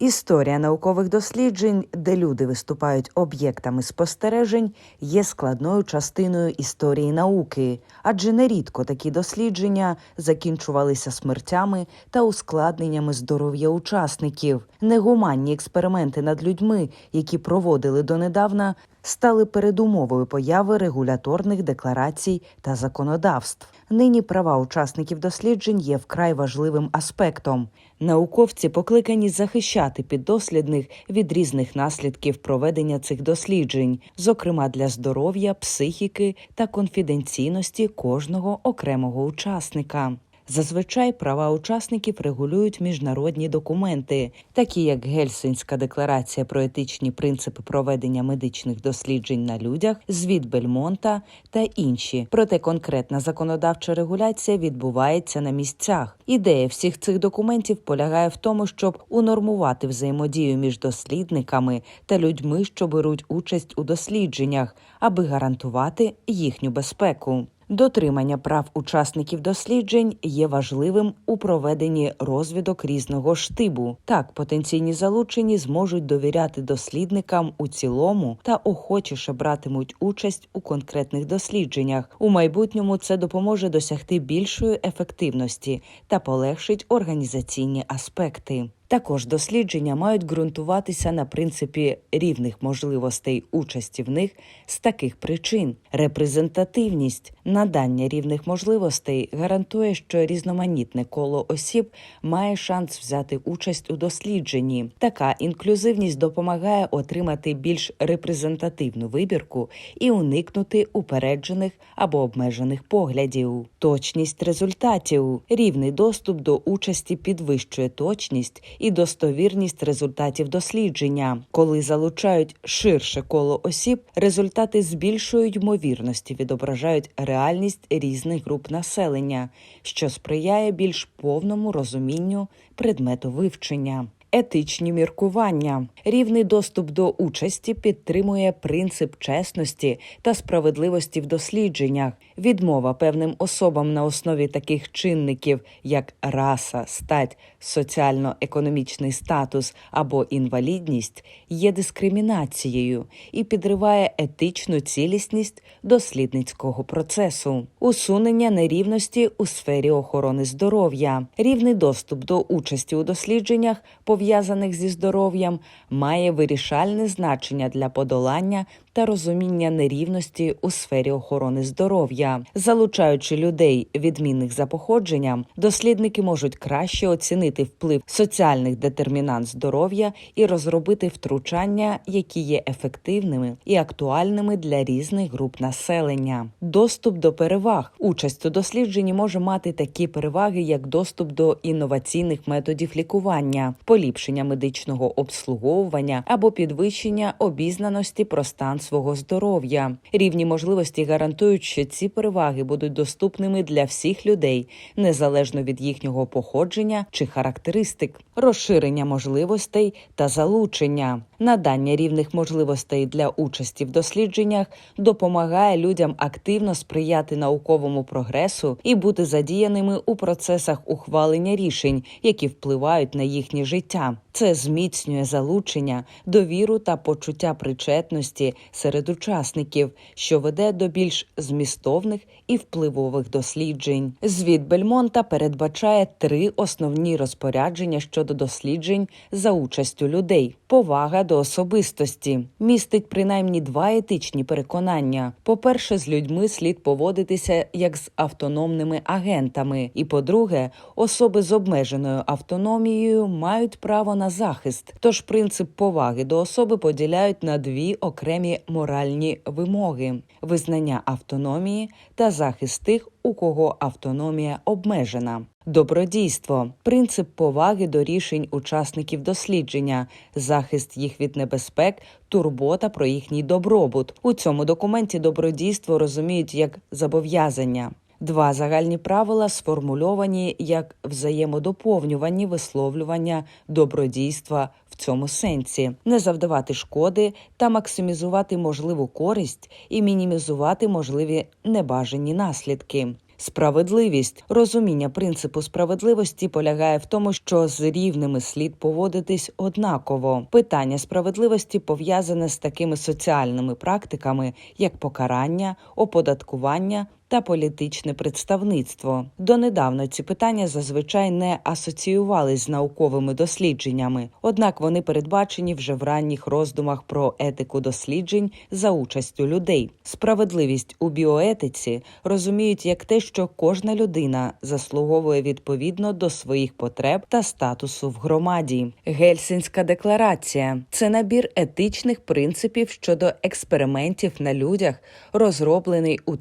Історія наукових досліджень, де люди виступають об'єктами спостережень, є складною частиною історії науки, адже нерідко такі дослідження закінчувалися смертями та ускладненнями здоров'я учасників. Негуманні експерименти над людьми, які проводили донедавна, стали передумовою появи регуляторних декларацій та законодавств. Нині права учасників досліджень є вкрай важливим аспектом. Науковці покликані захищати піддослідних від різних наслідків проведення цих досліджень, зокрема для здоров'я, психіки та конфіденційності кожного окремого учасника. Зазвичай права учасників регулюють міжнародні документи, такі як Гельсинська декларація про етичні принципи проведення медичних досліджень на людях, звіт Бельмонта та інші. Проте конкретна законодавча регуляція відбувається на місцях. Ідея всіх цих документів полягає в тому, щоб унормувати взаємодію між дослідниками та людьми, що беруть участь у дослідженнях, аби гарантувати їхню безпеку. Дотримання прав учасників досліджень є важливим у проведенні розвідок різного штибу. Так, потенційні залучені зможуть довіряти дослідникам у цілому та охочіше братимуть участь у конкретних дослідженнях. У майбутньому це допоможе досягти більшої ефективності та полегшить організаційні аспекти. Також дослідження мають ґрунтуватися на принципі рівних можливостей участі в них з таких причин. Репрезентативність надання рівних можливостей гарантує, що різноманітне коло осіб має шанс взяти участь у дослідженні. Така інклюзивність допомагає отримати більш репрезентативну вибірку і уникнути упереджених або обмежених поглядів. Точність результатів, рівний доступ до участі підвищує точність і достовірність результатів дослідження. Коли залучають ширше коло осіб, результати з більшою ймовірності відображають реальність різних груп населення, що сприяє більш повному розумінню предмету вивчення. Етичні міркування, рівний доступ до участі підтримує принцип чесності та справедливості в дослідженнях. Відмова певним особам на основі таких чинників, як раса, стать, соціально-економічний статус або інвалідність, є дискримінацією і підриває етичну цілісність дослідницького процесу, усунення нерівності у сфері охорони здоров'я, рівний доступ до участі у дослідженнях пов'язаних зі здоров'ям, має вирішальне значення для подолання та розуміння нерівності у сфері охорони здоров'я, залучаючи людей, відмінних за походженням, дослідники можуть краще оцінити вплив соціальних детермінант здоров'я і розробити втручання, які є ефективними і актуальними для різних груп населення. Доступ до переваг участь у дослідженні може мати такі переваги, як доступ до інноваційних методів лікування, поліпшення медичного обслуговування або підвищення обізнаності про стан свого здоров'я. Рівні можливості гарантують, що ці переваги будуть доступними для всіх людей, незалежно від їхнього походження чи характеристик, розширення можливостей та залучення. Надання рівних можливостей для участі в дослідженнях допомагає людям активно сприяти науковому прогресу і бути задіяними у процесах ухвалення рішень, які впливають на їхнє життя. Це зміцнює залучення, довіру та почуття причетності серед учасників, що веде до більш змістовних і впливових досліджень. Звіт Бельмонта передбачає три основні розпорядження щодо досліджень за участю людей. Повага до особистості. Містить принаймні два етичні переконання: по-перше, з людьми слід поводитися як з автономними агентами, і по-друге, особи з обмеженою автономією мають право на захист. Тож принцип поваги до особи поділяють на дві окремі моральні вимоги: визнання автономії та захист тих, у кого автономія обмежена. Добродійство принцип поваги до рішень учасників дослідження, захист їх від небезпек, турбота про їхній добробут. У цьому документі добродійство розуміють як зобов'язання. Два загальні правила сформульовані як взаємодоповнювані висловлювання добродійства в цьому сенсі: не завдавати шкоди та максимізувати можливу користь і мінімізувати можливі небажані наслідки. Справедливість розуміння принципу справедливості полягає в тому, що з рівними слід поводитись однаково. Питання справедливості пов'язане з такими соціальними практиками, як покарання, оподаткування. Та політичне представництво донедавна ці питання зазвичай не асоціювались з науковими дослідженнями, однак вони передбачені вже в ранніх роздумах про етику досліджень за участю людей. Справедливість у біоетиці розуміють як те, що кожна людина заслуговує відповідно до своїх потреб та статусу в громаді. Гельсінська декларація це набір етичних принципів щодо експериментів на людях, розроблений у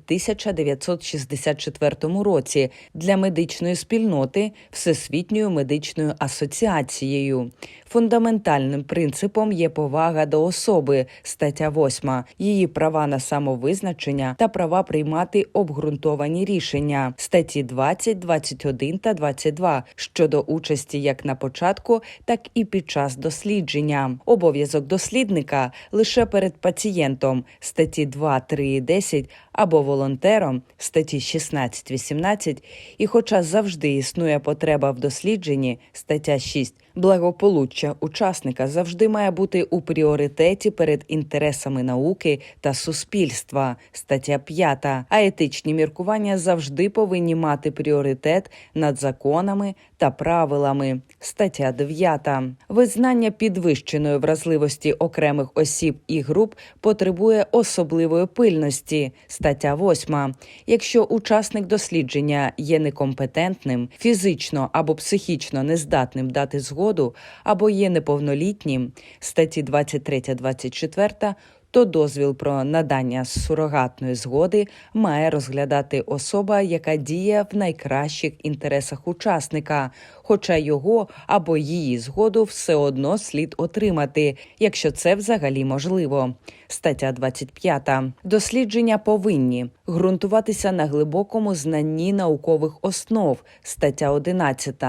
1964 році для медичної спільноти Всесвітньою медичною асоціацією. Фундаментальним принципом є повага до особи, стаття 8, її права на самовизначення та права приймати обґрунтовані рішення, статті 20, 21 та 22 щодо участі як на початку, так і під час дослідження. Обов'язок дослідника лише перед пацієнтом, статті 2, 3 і 10, або волонтером, статті 16, 18, і хоча завжди існує потреба в дослідженні, стаття 6, Благополуччя учасника завжди має бути у пріоритеті перед інтересами науки та суспільства. Стаття 5. А етичні міркування завжди повинні мати пріоритет над законами та правилами. Стаття 9. Визнання підвищеної вразливості окремих осіб і груп потребує особливої пильності. Стаття 8. Якщо учасник дослідження є некомпетентним, фізично або психічно нездатним дати згоду або є неповнолітнім. Статті 23-24, то дозвіл про надання сурогатної згоди має розглядати особа, яка діє в найкращих інтересах учасника, хоча його або її згоду все одно слід отримати, якщо це взагалі можливо. Стаття 25. Дослідження повинні ґрунтуватися на глибокому знанні наукових основ. Стаття 11.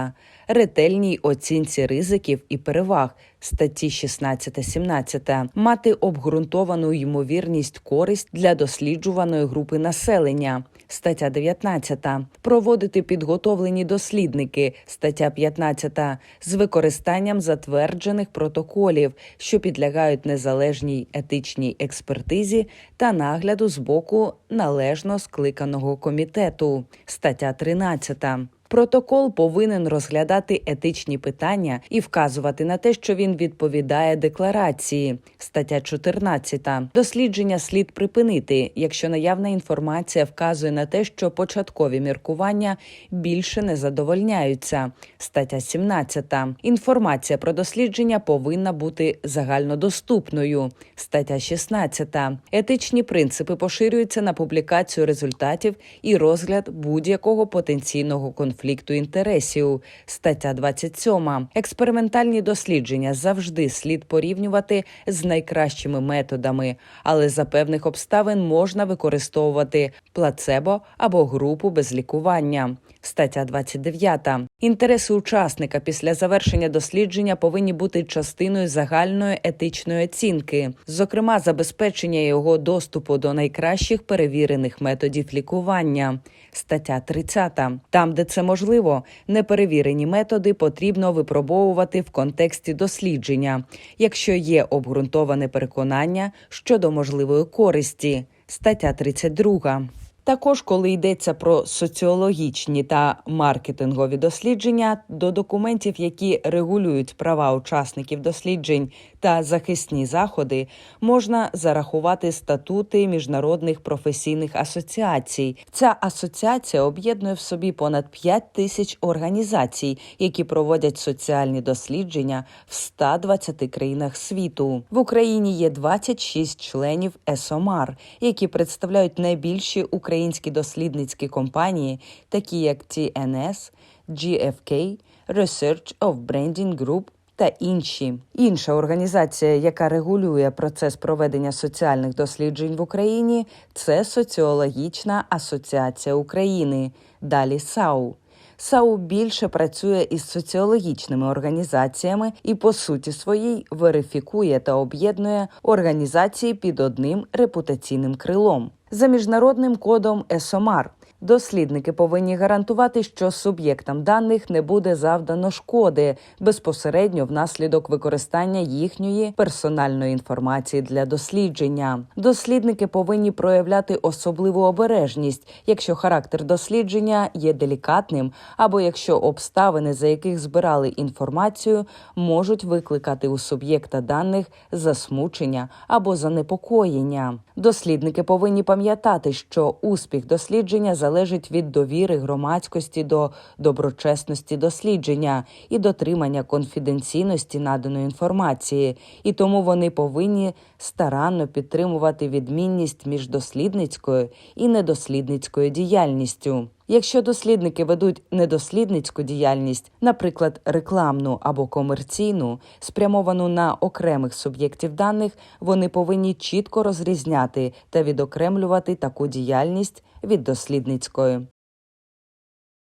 Ретельній оцінці ризиків і переваг статті 16-17, мати обґрунтовану ймовірність користь для досліджуваної групи населення. Стаття 19. проводити підготовлені дослідники. Стаття 15. з використанням затверджених протоколів, що підлягають незалежній етичній експертизі та нагляду з боку належно скликаного комітету. Стаття 13. Протокол повинен розглядати етичні питання і вказувати на те, що він відповідає декларації. Стаття 14. Дослідження слід припинити, якщо наявна інформація вказує на те, що початкові міркування більше не задовольняються. Стаття 17. Інформація про дослідження повинна бути загальнодоступною. Стаття 16. Етичні принципи поширюються на публікацію результатів і розгляд будь-якого потенційного конфлікту інтересів. Стаття 27. Експериментальні дослідження завжди слід порівнювати з найкращими методами, але за певних обставин можна використовувати плацебо або групу без лікування. Стаття 29. Інтереси учасника після завершення дослідження повинні бути частиною загальної етичної оцінки, зокрема, забезпечення його доступу до найкращих перевірених методів лікування. Стаття 30. Там, де це можливо, неперевірені методи потрібно випробовувати в контексті дослідження, якщо є обґрунтоване переконання щодо можливої користі. Стаття 32. Також, коли йдеться про соціологічні та маркетингові дослідження, до документів, які регулюють права учасників досліджень та захисні заходи, можна зарахувати статути міжнародних професійних асоціацій. Ця асоціація об'єднує в собі понад 5 тисяч організацій, які проводять соціальні дослідження в 120 країнах світу. В Україні є 26 членів ЕСОМАР, які представляють найбільші українські дослідницькі компанії, такі як TNS, GFK, Research of Branding Group, та інші. Інша організація, яка регулює процес проведення соціальних досліджень в Україні, це Соціологічна асоціація України. Далі САУ. САУ більше працює із соціологічними організаціями і, по суті своїй, верифікує та об'єднує організації під одним репутаційним крилом. За міжнародним кодом ЕСОМАР Дослідники повинні гарантувати, що суб'єктам даних не буде завдано шкоди безпосередньо внаслідок використання їхньої персональної інформації для дослідження. Дослідники повинні проявляти особливу обережність, якщо характер дослідження є делікатним, або якщо обставини, за яких збирали інформацію, можуть викликати у суб'єкта даних засмучення або занепокоєння. Дослідники повинні пам'ятати, що успіх дослідження залежить від довіри громадськості до доброчесності дослідження і дотримання конфіденційності наданої інформації, і тому вони повинні старанно підтримувати відмінність між дослідницькою і недослідницькою діяльністю. Якщо дослідники ведуть недослідницьку діяльність, наприклад, рекламну або комерційну, спрямовану на окремих суб'єктів даних, вони повинні чітко розрізняти та відокремлювати таку діяльність від дослідницької.